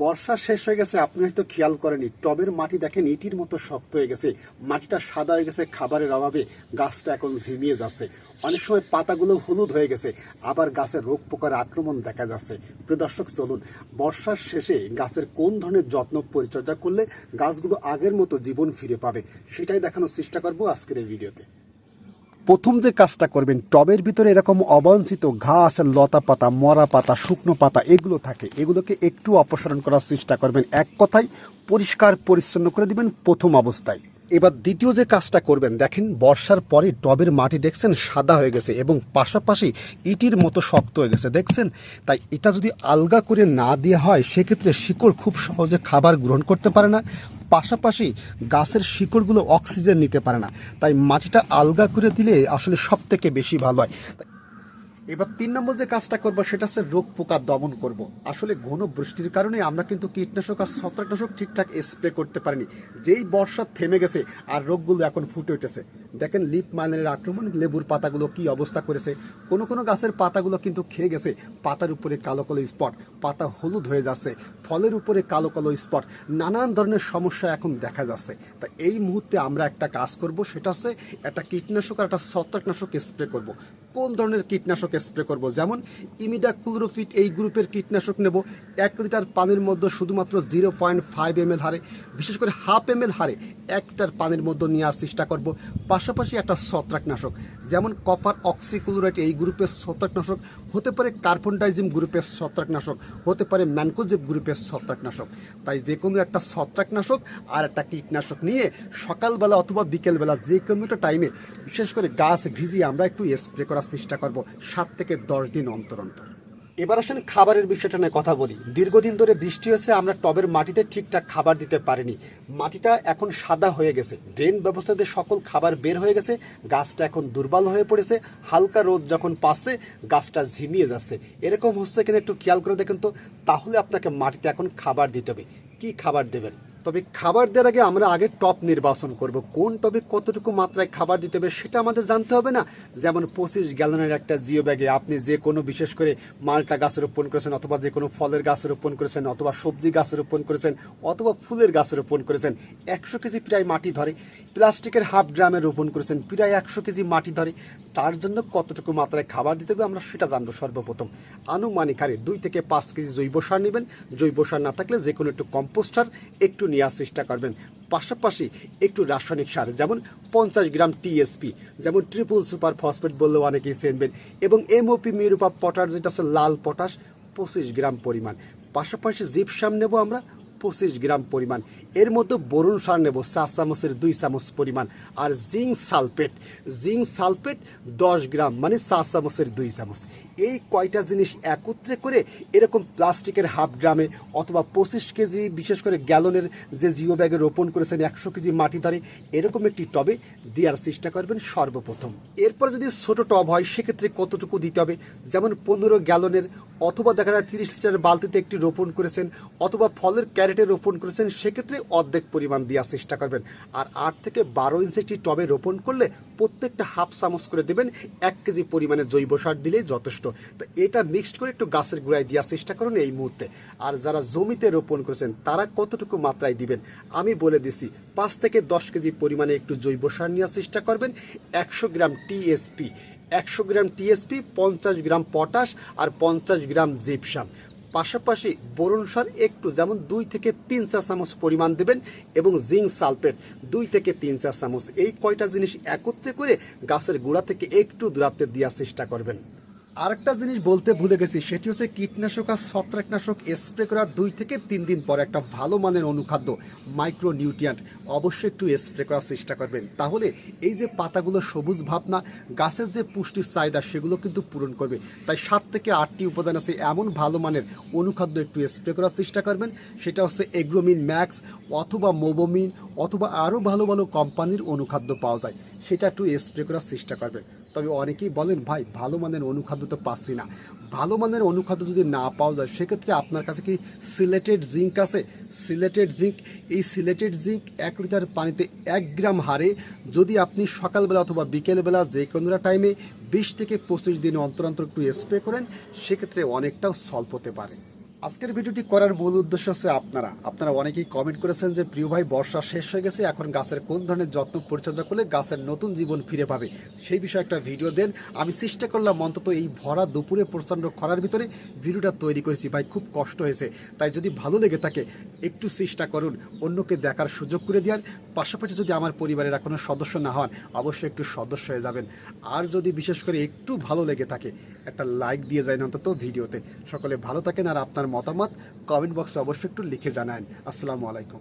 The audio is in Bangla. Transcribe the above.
বর্ষা শেষ হয়ে গেছে, আপনি হয়তো খেয়াল করেনি টবের মাটি দেখেন, ইটির মতো শক্ত হয়ে গেছে। মাটিটা সাদা হয়ে গেছে, খাবারের অভাবে গাছটা এখন ঝিমিয়ে যাচ্ছে। অনেক সময় পাতাগুলো হলুদ হয়ে গেছে, আবার গাছের রোগ পোকার আক্রমণ দেখা যাচ্ছে। প্রিয় দর্শক, চলুন, বর্ষার শেষে গাছের কোন ধরনের যত্ন পরিচর্যা করলে গাছগুলো আগের মতো জীবন ফিরে পাবে, সেটাই দেখানোর চেষ্টা করব আজকের এই ভিডিওতে। প্রথম যে কাজটা করবেন, টবের ভিতরে এরকম অবাঞ্ছিত ঘাস, লতা পাতা, মরা পাতা, শুকনো পাতা, এগুলো থাকে। এগুলোকে একটু অপসারণ করার চেষ্টা করবেন। এক কথায় পরিষ্কার, পরিচ্ছন্ন করে দিবেন প্রথম অবস্থায়। এবার দ্বিতীয় যে কাজটা করবেন, দেখেন বর্ষার পরে টবের মাটি দেখছেন সাদা হয়ে গেছে এবং পাশাপাশি ইটির মতো শক্ত হয়ে গেছে, দেখছেন? তাই এটা যদি আলগা করে না দেওয়া হয়, সেক্ষেত্রে শিকড় খুব সহজে খাবার গ্রহণ করতে পারে না, পাশাপাশি গাছের শিকড়গুলো অক্সিজেন নিতে পারে না। তাই মাটিটা আলগা করে দিলে আসলে সব থেকে বেশি ভালো হয়। এবার তিন নম্বর যে কাজটা করব, সেটা হচ্ছে রোগ পোকা দমন করব। আসলে ঘন বৃষ্টির কারণে আমরা কিন্তু কীটনাশক আর ছত্রাকনাশক ঠিকঠাক স্প্রে করতে পারিনি। যেই বর্ষা থেমে গেছে আর রোগগুলো এখন ফুটে উঠেছে। দেখেন লিপ মাইনের আক্রমণ, লেবুর পাতাগুলো কি অবস্থা করেছে। কোনো কোনো গাছের পাতাগুলো কিন্তু খেয়ে গেছে। পাতার উপরে কালো কালো স্পট, পাতা হলুদ হয়ে যাচ্ছে। ফলের উপরে কালো কালো স্পট, নানান ধরনের সমস্যা এখন দেখা যাচ্ছে। তা এই মুহূর্তে আমরা একটা কাজ করব, সেটা হচ্ছে একটা কীটনাশক আর একটা ছত্রাকনাশক স্প্রে করব। কোন ধরনের কীটনাশক স্প্রে করব? যেমন ইমিডা ক্লোরোফিট এই গ্রুপের কীটনাশক নেব। এক লিটার পানির মধ্যে শুধুমাত্র zero point five M L হারে, বিশেষ করে হাফ এম এল হারে এক লিটার পানির মধ্যে নেওয়ার চেষ্টা করব। পাশাপাশি একটা ছত্রাকনাশক, যেমন কপার অক্সিক্লোরাইড এই গ্রুপের ছত্রাকনাশক, হতে পারে কার্বনডাইজিম গ্রুপের ছত্রাকনাশক, হতে পারে ম্যানকোজেব গ্রুপের ছত্রাকনাশক। তাই যে কোনো একটা ছত্রাকনাশক আর একটা কীটনাশক নিয়ে সকালবেলা অথবা বিকেলবেলা যে কোনো টাইমে বিশেষ করে গাছ ভিজিয়ে আমরা একটু স্প্রে করার চেষ্টা করব সাত থেকে দশ দিন অন্তর অন্তর। এবার আসেন খাবারের বিষয়টা নিয়ে কথা বলি। দীর্ঘদিন ধরে বৃষ্টি হয়েছে, আমরা টবের মাটিতে ঠিকঠাক খাবার দিতে পারিনি। মাটিটা এখন সাদা হয়ে গেছে। ড্রেন ব্যবস্থাতে সকল খাবার বের হয়ে গেছে। গাছটা এখন দুর্বল হয়ে পড়েছে। হালকা রোদ যখন পাচ্ছে, গাছটা ঝিমিয়ে যাচ্ছে। এরকম হচ্ছে কিনা একটু খেয়াল করে দেখেন তো। তাহলে আপনাকে মাটিতে এখন খাবার দিতে হবে। কি খাবার দেবেন? তবে খাবার দেওয়ার আগে আমরা আগে টপ নির্বাচন করব। কোন টবে কতটুকু মাত্রায় খাবার দিতে হবে সেটা আমাদের জানতে হবে না? যেমন পঁচিশ গ্যালনের একটা জিও ব্যাগে আপনি যে কোনো বিশেষ করে মালটা গাছ রোপণ করেছেন অথবা যে কোনো ফলের গাছ রোপণ করেছেন অথবা সবজি গাছ রোপণ করেছেন অথবা ফুলের গাছ রোপণ করেছেন, একশো কেজি প্রায় মাটি ধরে। প্লাস্টিকের হাফ ড্রামে রোপণ করেছেন, প্রায় একশো কেজি মাটি ধরে। তার জন্য কতটুকু মাত্রায় খাবার দিতে হবে আমরা সেটা জানব সর্বপ্রথম। আনুমানিক হারে দুই থেকে পাঁচ কেজি জৈব সার নেবেন। জৈব সার না থাকলে যে কোনো একটু কম্পোস্ট সার, একটু নেওয়ার চেষ্টা করবেন। পাশাপাশি একটু রাসায়নিক সার, যেমন পঞ্চাশ গ্রাম টিএসপি যেমন ট্রিপল সুপার ফসফেট বললেও অনেকেই চেনবেন, এবং এমওপি মিরুপা পটাশ যেটা হচ্ছে লাল পটাশ পঁচিশ গ্রাম পরিমাণ। পাশাপাশি জিপসাম নেব আমরা, পঁচিশ গ্রাম পরিমাণ। এর মধ্যে বরুণ সার নেব, চার চামচের দুই চামচ পরিমাণ। আর জিঙ্ক সালফেট জিঙ্ক সালফেট দশ গ্রাম মানে চার চামচের দুই চামচ। এই কয়টা জিনিস একত্রে করে এরকম প্লাস্টিকের হাফ গ্রামে অথবা পঁচিশ কেজি, বিশেষ করে গ্যালনের যে জিও ব্যাগে রোপণ করেছেন একশো কেজি মাটি ধরে, এরকম একটি টবে দেওয়ার চেষ্টা করবেন সর্বপ্রথম। এরপর যদি ছোট টব হয়, সেক্ষেত্রে কতটুকু দিতে হবে? যেমন পনেরো গ্যালনের অথবা দেখা যায় তিরিশ লিটার বালতিতে একটি রোপণ করেছেন অথবা ফলের ক্যারেটে রোপণ করেছেন, সেক্ষেত্রে অর্ধেক পরিমাণ দেওয়ার চেষ্টা করবেন। আর আট থেকে বারো ইঞ্চি একটি টবে রোপণ করলে প্রত্যেকটা হাফ চামচ করে দেবেন, এক কেজি পরিমাণে জৈব সার দিলেই যথেষ্ট তো এটা মিক্সড করে একটু গাছের গোড়ায় দেওয়ার চেষ্টা করুন এই মুহূর্তে। আর যারা জমিতে রোপণ করেছেন, তারা কতটুকু মাত্রায় দিবেন? আমি বলে দিছি, পাঁচ থেকে দশ কেজি পরিমাণে একটু জৈব সার নেওয়ার চেষ্টা করবেন। একশো গ্রাম টিএসপি একশো গ্রাম টিএসপি পঞ্চাশ গ্রাম পটাশ আর পঞ্চাশ গ্রাম জিপসাম। পাশাপাশি বরুণ সার একটু যেমন দুই থেকে তিন চা চামচ পরিমাণ দেবেন এবং জিঙ্ক সালফেট দুই থেকে তিন চা চামচ। এই কয়টা জিনিস একত্রে করে গাছের গোড়া থেকে একটু দূরাত্বে দেওয়ার চেষ্টা করবেন। আরেকটা জিনিস বলতে ভুলে গেছি, সেটি হচ্ছে কীটনাশক আর ছত্রাকনাশক স্প্রে করার দুই থেকে তিন দিন পর একটা ভালো মানের অনুখাদ্য মাইক্রো নিউট্রিয়েন্ট অবশ্যই একটু স্প্রে করার চেষ্টা করবেন। তাহলে এই যে পাতাগুলো সবুজ ভাবনা, গাছের যে পুষ্টির চাহিদা, সেগুলো কিন্তু পূরণ করবে। তাই সাত থেকে আটটি উপাদান আছে এমন ভালো মানের অনুখাদ্য একটু স্প্রে করার চেষ্টা করবেন। সেটা হচ্ছে এগ্রোমিন, ম্যাক্স অথবা মোবোমিন অথবা আরও ভালো ভালো কোম্পানির অনুখাদ্য পাওয়া যায়। সেটা একটু স্প্রে করার চেষ্টা করবে। তবে অনেকেই বলেন, ভাই, ভালো মানের অনুখাদ্য তো পাচ্ছি না। ভালো মানের অনুখাদ্য যদি না পাওয়া যায়, সেক্ষেত্রে আপনার কাছে কি সিলেটেড জিঙ্ক আছে? সিলেটেড জিঙ্ক, এই সিলেটেড জিঙ্ক এক লিটার পানিতে এক গ্রাম হারে যদি আপনি সকালবেলা অথবা বিকেলবেলা যে কোনো টাইমে বিশ থেকে পঁচিশ দিন অন্তর অন্তর একটু স্প্রে করেন, সেক্ষেত্রে অনেকটাও সল্প হতে পারে। আজকের ভিডিওটি করার মূল উদ্দেশ্য হচ্ছে আপনারা। আপনারা অনেকেই কমেন্ট করেছেন যে, প্রিয় ভাই, বর্ষা শেষ হয়ে গেছে, এখন গাছের কোন ধরনের যত্ন পরিচর্যা করলে গাছের নতুন জীবন ফিরে পাবে? সেই বিষয়ে একটা ভিডিও দেন। আমি চেষ্টা করলাম অন্তত এই ভরা দুপুরে প্রচণ্ড খরার ভিতরে ভিডিওটা তৈরি করেছি। ভাই, খুব কষ্ট হয়েছে। তাই যদি ভালো লেগে থাকে, একটু চেষ্টা করুন, অন্যকে দেখার সুযোগ করে দেওয়ার। পাশাপাশি যদি আমার পরিবারের এখনও সদস্য না হন, অবশ্যই একটু সদস্য হয়ে যাবেন। আর যদি বিশেষ করে একটু ভালো লেগে থাকে, একটা লাইক দিয়ে যায় অন্তত ভিডিওতে। সকলে ভালো থাকেন আর আপনার মতামত কমেন্ট বক্সে অবশ্যই একটু লিখে জানান। আসসালামু আলাইকুম।